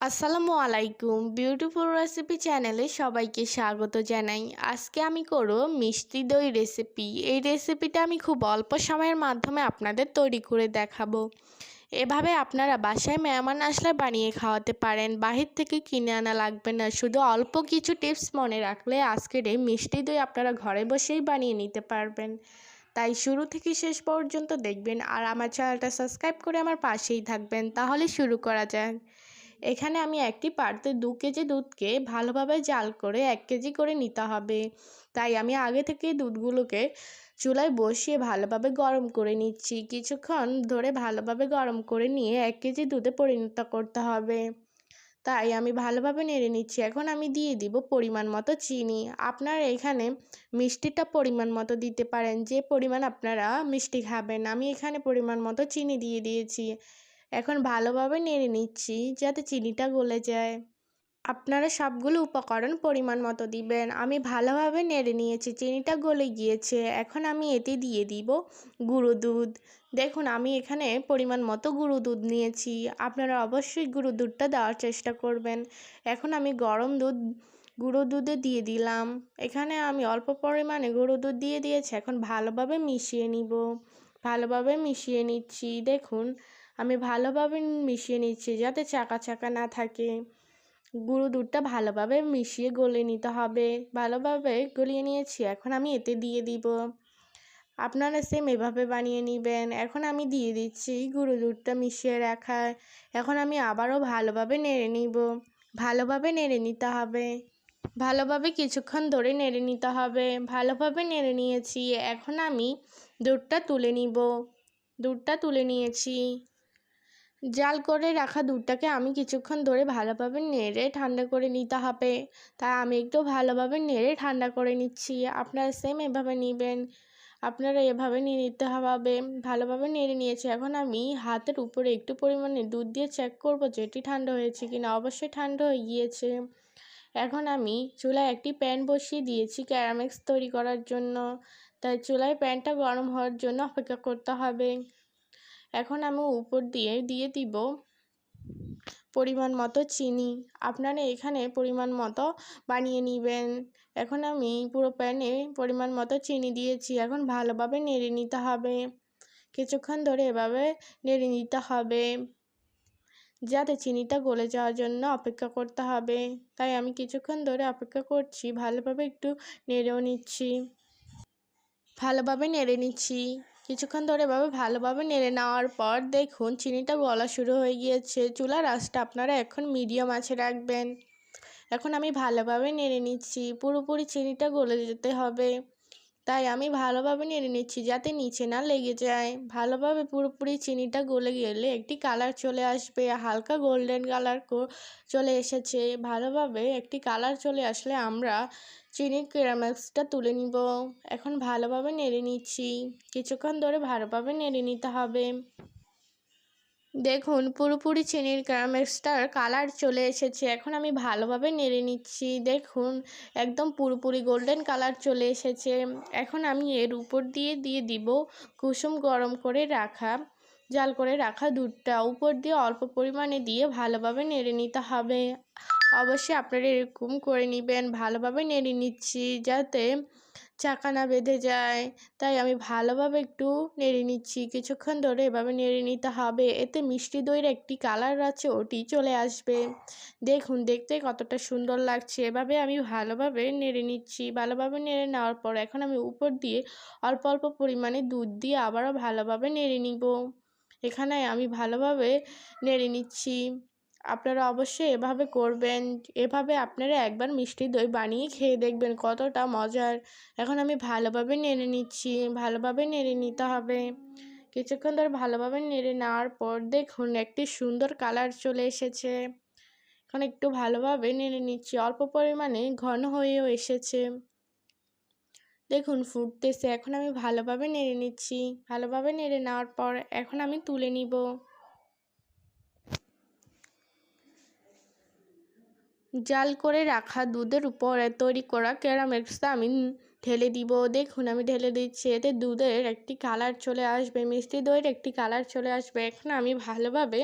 আসসালামু আলাইকুম। Beautiful recipe চ্যানেলে সবাইকে স্বাগত জানাই। আজকে আমি করব মিষ্টি দই রেসিপি এই রেসিপিটা আমি খুব অল্প সময়ের মাধ্যমে আপনাদের তৈরি করে দেখাবো। এভাবে আপনারা বাসায় মেহমান আসলে বানিয়ে খাওয়াতে পারেন। বাহির থেকে কিনে আনা লাগবে না। শুধু অল্প কিছু টিপস মনে রাখলে আজকের এই মিষ্টি দই আপনারা ঘরে বসেই বানিয়ে নিতে পারবেন। তাই শুরু থেকে শেষ পর্যন্ত দেখবেন। আর আমার চ্যানেলটা সাবস্ক্রাইব করে আমার পাশেই থাকবেন। তাহলে শুরু করা যাক। এখানে আমি একটি পাত্রে দু কেজি দুধকে ভালোভাবে জাল করে এক কেজি করে নিতে হবে। তাই আমি আগে থেকে দুধগুলোকে চুলায় বসিয়ে ভালোভাবে গরম করে নিচ্ছি। কিছুক্ষণ ধরে ভালোভাবে গরম করে নিয়ে এক কেজি দুধে পরিণত করতে হবে। তাই আমি ভালোভাবে নেড়ে নিচ্ছি। এখন আমি দিয়ে দিব পরিমাণ মতো চিনি। আপনার এখানে মিষ্টিটা পরিমাণ মতো দিতে পারেন। যে পরিমাণ আপনারা মিষ্টি খাবেন, আমি এখানে পরিমাণ মতো চিনি দিয়ে দিয়েছি। এখন ভালোভাবে নেড়ে নিচ্ছি যাতে চিনিটা গলে যায়। আপনারা সবগুলো উপকরণ পরিমাণ মতো দিবেন। আমি ভালোভাবে নেড়ে নিয়েছি, চিনিটা গলে গিয়েছে। এখন আমি এতে দিয়ে দিব গুঁড়ো দুধ। দেখুন, আমি এখানে পরিমাণ মতো গুঁড়ো দুধ নিয়েছি। আপনারা অবশ্যই গুঁড়ো দুধটা দেওয়ার চেষ্টা করবেন। এখন আমি গরম দুধ, গুঁড়ো দুধে দিয়ে দিলাম। এখানে আমি অল্প পরিমাণে গুঁড়ো দুধ দিয়ে দিয়েছি। এখন ভালোভাবে মিশিয়ে নিব। ভালোভাবে মিশিয়ে নিচ্ছি। দেখুন আমি ভালোভাবে মিশিয়ে নিচ্ছি যাতে চাকা চাকা না থাকে। গুঁড়ো দুধটা ভালোভাবে মিশিয়ে গলে নিতে হবে। ভালোভাবে গলিয়ে নিয়েছি, এখন আমি এতে দিয়ে দিব। আপনারা সেম এভাবে বানিয়ে নেবেন। এখন আমি দিয়ে দিচ্ছি গুঁড়ো দুধটা মিশিয়ে রাখা এখন আমি আবারও ভালোভাবে নেড়ে নিব। ভালোভাবে নেড়ে নিতে হবে। ভালোভাবে কিছুক্ষণ ধরে নেড়ে নিতে হবে। ভালোভাবে নেড়ে নিয়েছি। এখন আমি দুধটা তুলে নিব। দুধটা তুলে নিয়েছি। জাল করে রাখা দুধটাকে আমি কিছুক্ষণ ধরে ভালোভাবে নেড়ে ঠান্ডা করে নিতে হবে। তাই আমি একটু ভালোভাবে নেড়ে ঠান্ডা করে নিচ্ছি। আপনারা সেম এভাবে নেবেন। আপনারা এভাবে নিয়ে নিতে হবে। ভালোভাবে নেড়ে নিয়েছি। এখন আমি হাতের উপরে একটু পরিমাণে দুধ দিয়ে চেক করব যে এটি ঠান্ডা হয়েছে কি না অবশ্যই ঠান্ডা হয়ে গিয়েছে। এখন আমি চুলায় একটি প্যান বসিয়ে দিয়েছি ক্যারামেক্স তৈরি করার জন্য। তাই চুলায় প্যানটা গরম হওয়ার জন্য অপেক্ষা করতে হবে। এখন আমি উপর দিয়ে দিয়ে দিব পরিমাণ মতো চিনি। আপনারা এখানে পরিমাণ মতো বানিয়ে নেবেন। এখন আমি পুরো প্যানে পরিমাণ মতো চিনি দিয়েছি। এখন ভালোভাবে নেড়ে নিতে হবে। কিছুক্ষণ ধরে এভাবে নেড়ে নিতে হবে যাতে চিনিটা গলে যাওয়ার জন্য অপেক্ষা করতে হবে। তাই আমি কিছুক্ষণ ধরে অপেক্ষা করছি। ভালোভাবে একটু নেড়েও নিচ্ছি। ভালোভাবে নেড়ে নিচ্ছি। কিছুক্ষণ ধরে এভাবে ভালোভাবে নেড়ে নেওয়ার পর দেখুন চিনিটা গলা শুরু হয়ে গিয়েছে। চুলার আঁচটা আপনারা এখন মিডিয়াম আছে রাখবেন। এখন আমি ভালোভাবে নেড়ে নিচ্ছি। পুরোপুরি চিনিটা গলে যেতে হবে। তাই আমি ভালোভাবে নেড়ে নিচ্ছি যাতে নিচে না লেগে যায়। ভালোভাবে পুরোপুরি চিনিটা গলে গেলে একটি কালার চলে আসবে। হালকা গোল্ডেন কালার চলে এসেছে। ভালোভাবে একটি কালার চলে আসলে আমরা চিনির ক্যারামেলসটা তুলে নিব। এখন ভালোভাবে নেড়ে নিচ্ছি। কিছুক্ষণ ধরে ভালোভাবে নেড়ে নিতে হবে। দেখুন, পুরোপুরি চিনির ক্যারামেলসটার কালার চলে এসেছে। এখন আমি ভালোভাবে নেড়ে নিচ্ছি। দেখুন, একদম পুরোপুরি গোল্ডেন কালার চলে এসেছে। এখন আমি এর উপর দিয়ে দিয়ে দিব কুসুম গরম করে রাখা, জাল করে রাখা দুধটা। উপর দিয়ে অল্প পরিমাণে দিয়ে ভালোভাবে নেড়ে নিতে হবে। অবশ্যই আপনারা এরকম করে নেবেন। ভালোভাবে নেড়ে নিচ্ছি যাতে চাকা না বেঁধে যায়। তাই আমি ভালোভাবে একটু নেড়ে নিচ্ছি। কিছুক্ষণ ধরে এভাবে নেড়ে নিতে হবে। এতে মিষ্টি দইয়ের একটি কালার আছে, ওটি চলে আসবে। দেখুন, দেখতে কতটা সুন্দর লাগছে। এভাবে আমি ভালোভাবে নেড়ে নিচ্ছি। ভালোভাবে নেড়ে নেওয়ার পর এখন আমি উপর দিয়ে অল্প অল্প পরিমাণে দুধ দিয়ে আবারও ভালোভাবে নেড়ে নিব। এখানে আমি ভালোভাবে নেড়ে নিচ্ছি। আপনারা অবশ্যই এভাবে করবেন। এভাবে আপনারা একবার মিষ্টি দই বানিয়ে খেয়ে দেখবেন কতটা মজার। এখন আমি ভালোভাবে নেড়ে নিচ্ছি, ভালোভাবে নেড়ে নিতে হবে। কিছুক্ষণ ধরে ভালোভাবে নেড়ে নেওয়ার পর দেখুন একটি সুন্দর কালার চলে এসেছে। এখন একটু ভালোভাবে নেড়ে নিচ্ছি, অল্প পরিমাণে ঘন হয়েও এসেছে। দেখুন ফুটতেছে, এখন আমি ভালোভাবে নেড়ে নিচ্ছি। ভালোভাবে নেড়ে নেওয়ার পর এখন আমি তুলে নিব। জাল করে রাখা দুধের উপরে তৈরি করা ক্যারামেলসটা আমি ঢেলে দিব। দেখুন, আমি ঢেলে দিচ্ছি। এতে দুধের একটি কালার চলে আসবে, মিষ্টি দইয়ের একটি কালার চলে আসবে। এখন আমি ভালোভাবে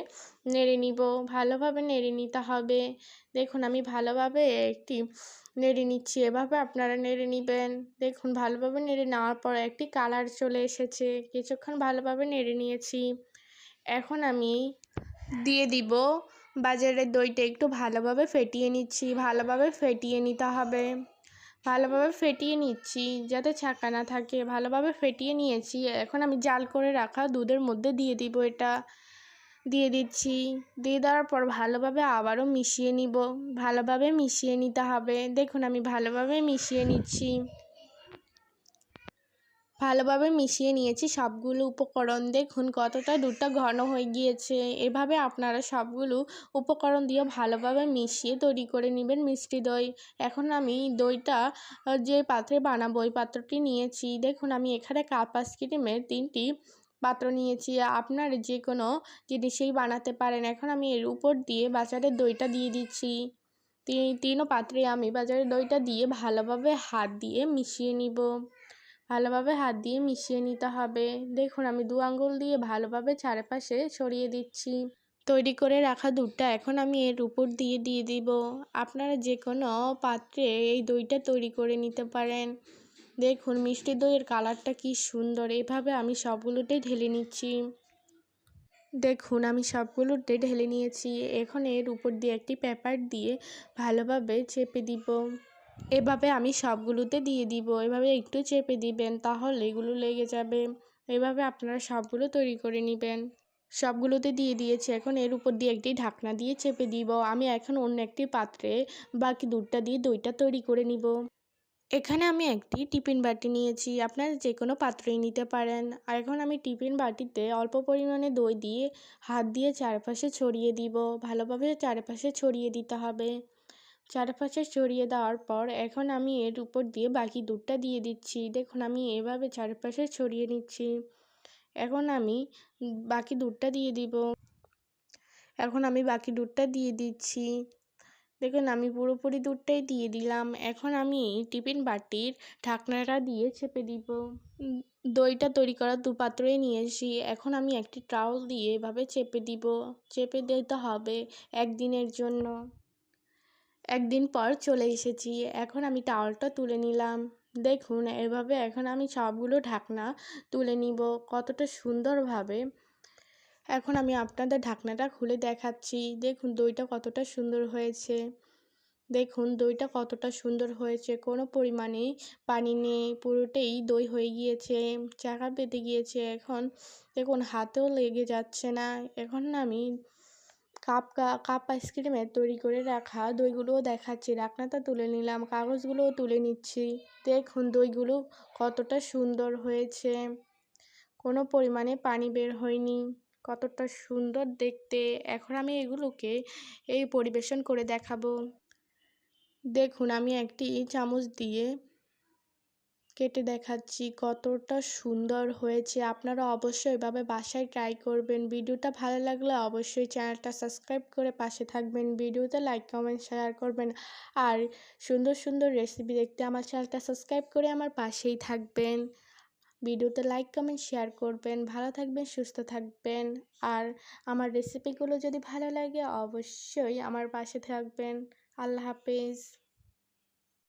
নেড়ে নিব। ভালোভাবে নেড়ে নিতে হবে। দেখুন, আমি ভালোভাবে একটি নেড়ে নিচ্ছি। এভাবে আপনারা নেড়ে নেবেন। দেখুন, ভালোভাবে নেড়ে নেওয়ার পর একটি কালার চলে এসেছে। কিছুক্ষণ ভালোভাবে নেড়ে নিয়েছি। এখন আমি দিয়ে দিব বাজারের দইটা একটু ভালোভাবে ফেটিয়ে নিচ্ছি, ভালোভাবে ফেটিয়ে নিতে হবে। ভালোভাবে ফেটিয়ে নিচ্ছি, যাতে ছাঁকা না থাকে। ভালোভাবে ফেটিয়ে নিয়েছি। এখন আমি জাল করে রাখা দুধের মধ্যে দিয়ে দিব এটা। দিয়ে দিচ্ছি। দিয়ে দেওয়ার পর ভালোভাবে আবারও মিশিয়ে নিব। ভালোভাবে মিশিয়ে নিতে হবে। দেখুন আমি ভালোভাবে মিশিয়ে নিচ্ছি। ভালোভাবে মিশিয়ে নিয়েছি। সবগুলো উপকরণ দেখুন কতটা দুধটা ঘন হয়ে গিয়েছে। এভাবে আপনারা সবগুলো উপকরণ দিয়ে ভালোভাবে মিশিয়ে তৈরি করে নেবেন মিষ্টি দই। এখন আমি দইটা যে পাত্রে বানাবো ওই পাত্রটি নিয়েছি। দেখুন আমি এখানে কাপ আইসক্রিমের তিনটি পাত্র নিয়েছি। আপনার যে কোনো জিনিসেই বানাতে পারেন। এখন আমি এর উপর দিয়ে বাজারের দইটা দিয়ে দিচ্ছি। তিনও পাত্রে আমি বাজারের দইটা দিয়ে ভালোভাবে হাত দিয়ে মিশিয়ে নিব। ভালোভাবে হাত দিয়ে মিশিয়ে নিতে হবে। দেখুন, আমি দু আঙ্গুল দিয়ে ভালোভাবে চারপাশে ছড়িয়ে দিচ্ছি। তৈরি করে রাখা দুধটা এখন আমি এর উপর দিয়ে দিয়ে দিব। আপনারা যে কোনো পাত্রে এই দইটা তৈরি করে নিতে পারেন। দেখুন, মিষ্টি দইয়ের কালারটা কি সুন্দর। এভাবে আমি সবগুলোতেই ঢেলে নিচ্ছি। দেখুন, আমি সবগুলোতে ঢেলে নিয়েছি। এখন এর উপর দিয়ে একটি পেপার দিয়ে ভালোভাবে চেপে দিব। এভাবে আমি সবগুলোতে দিয়ে দিব, এভাবে একটু চেপে দিবেন তাহলে এগুলো লেগে যাবে। এভাবে আপনারা সবগুলো তৈরি করে নেবেন। সবগুলোতে দিয়ে দিয়েছি, এখন এর উপর দিয়ে একটি ঢাকনা দিয়ে চেপে দিব। আমি এখন অন্য একটি পাত্রে বাকি দুধটা দিয়ে দইটা তৈরি করে নিব। এখানে আমি একটি টিফিন বাটি নিয়েছি, আপনারা যে কোনো পাত্রেই নিতে পারেন। আর এখন আমি টিফিন বাটিতে অল্প পরিমাণে দই দিয়ে হাত দিয়ে চারপাশে ছড়িয়ে দিব। ভালোভাবে চারপাশে ছড়িয়ে দিতে হবে। চারপাশে ছড়িয়ে দেওয়ার পর এখন আমি এর উপর দিয়ে বাকি দুধটা দিয়ে দিচ্ছি। দেখুন, আমি এভাবে চারপাশে ছড়িয়ে নিচ্ছি। এখন আমি বাকি দুধটা দিয়ে দিব। এখন আমি বাকি দুধটা দিয়ে দিচ্ছি। দেখুন, আমি পুরোপুরি দুধটাই দিয়ে দিলাম। এখন আমি টিফিন বাটির ঢাকনাটা দিয়ে চেপে দিব। দইটা তৈরি করার দু পাত্রই নিয়েছি এখন আমি একটি ট্রাউল দিয়ে এভাবে চেপে দিব। চেপে দিতে হবে একদিনের জন্য। একদিন পর চলে এসেছি। এখন আমি টাওয়ালটা তুলে নিলাম। দেখুন, এভাবে এখন আমি সবগুলো ঢাকনা তুলে নিব। কতটা সুন্দরভাবে। এখন আমি আপনাদের ঢাকনাটা খুলে দেখাচ্ছি। দেখুন, দইটা কতটা সুন্দর হয়েছে। দেখুন, দইটা কতটা সুন্দর হয়েছে। কোনো পরিমাণে পানি নেই, পুরোটাই দই হয়ে গিয়েছে, চাকা পেতে গিয়েছে এখন। দেখুন, হাতেও লেগে যাচ্ছে না। এখন আমি কাপ কাপ আইসক্রিমের তৈরি করে রাখা। দইগুলোও দেখাচ্ছি, রাখনাটা তুলে নিলাম, কাগজগুলোও তুলে নিচ্ছি। দেখুন, দইগুলো কতটা সুন্দর হয়েছে। কোনো পরিমাণে পানি বের হয়নি, কতটা সুন্দর দেখতে। এখন আমি এগুলোকে এই পরিবেশন করে দেখাবো। দেখুন, আমি একটি চামচ দিয়ে কেটে দেখাচ্ছি, কতটা সুন্দর হয়েছে। আপনারা অবশ্যই এভাবে বাসায় ট্রাই করবেন। ভিডিওটা ভালো লাগলে অবশ্যই চ্যানেলটা সাবস্ক্রাইব করে পাশে থাকবেন। ভিডিওতে লাইক কমেন্ট শেয়ার করবেন। আর সুন্দর সুন্দর রেসিপি দেখতে আমার চ্যানেলটা সাবস্ক্রাইব করে আমার পাশেই থাকবেন। ভিডিওতে লাইক কমেন্ট শেয়ার করবেন। ভালো থাকবেন, সুস্থ থাকবেন। আর আমার রেসিপিগুলো যদি ভালো লাগে অবশ্যই আমার পাশে থাকবেন। আল্লাহ হাফেজ।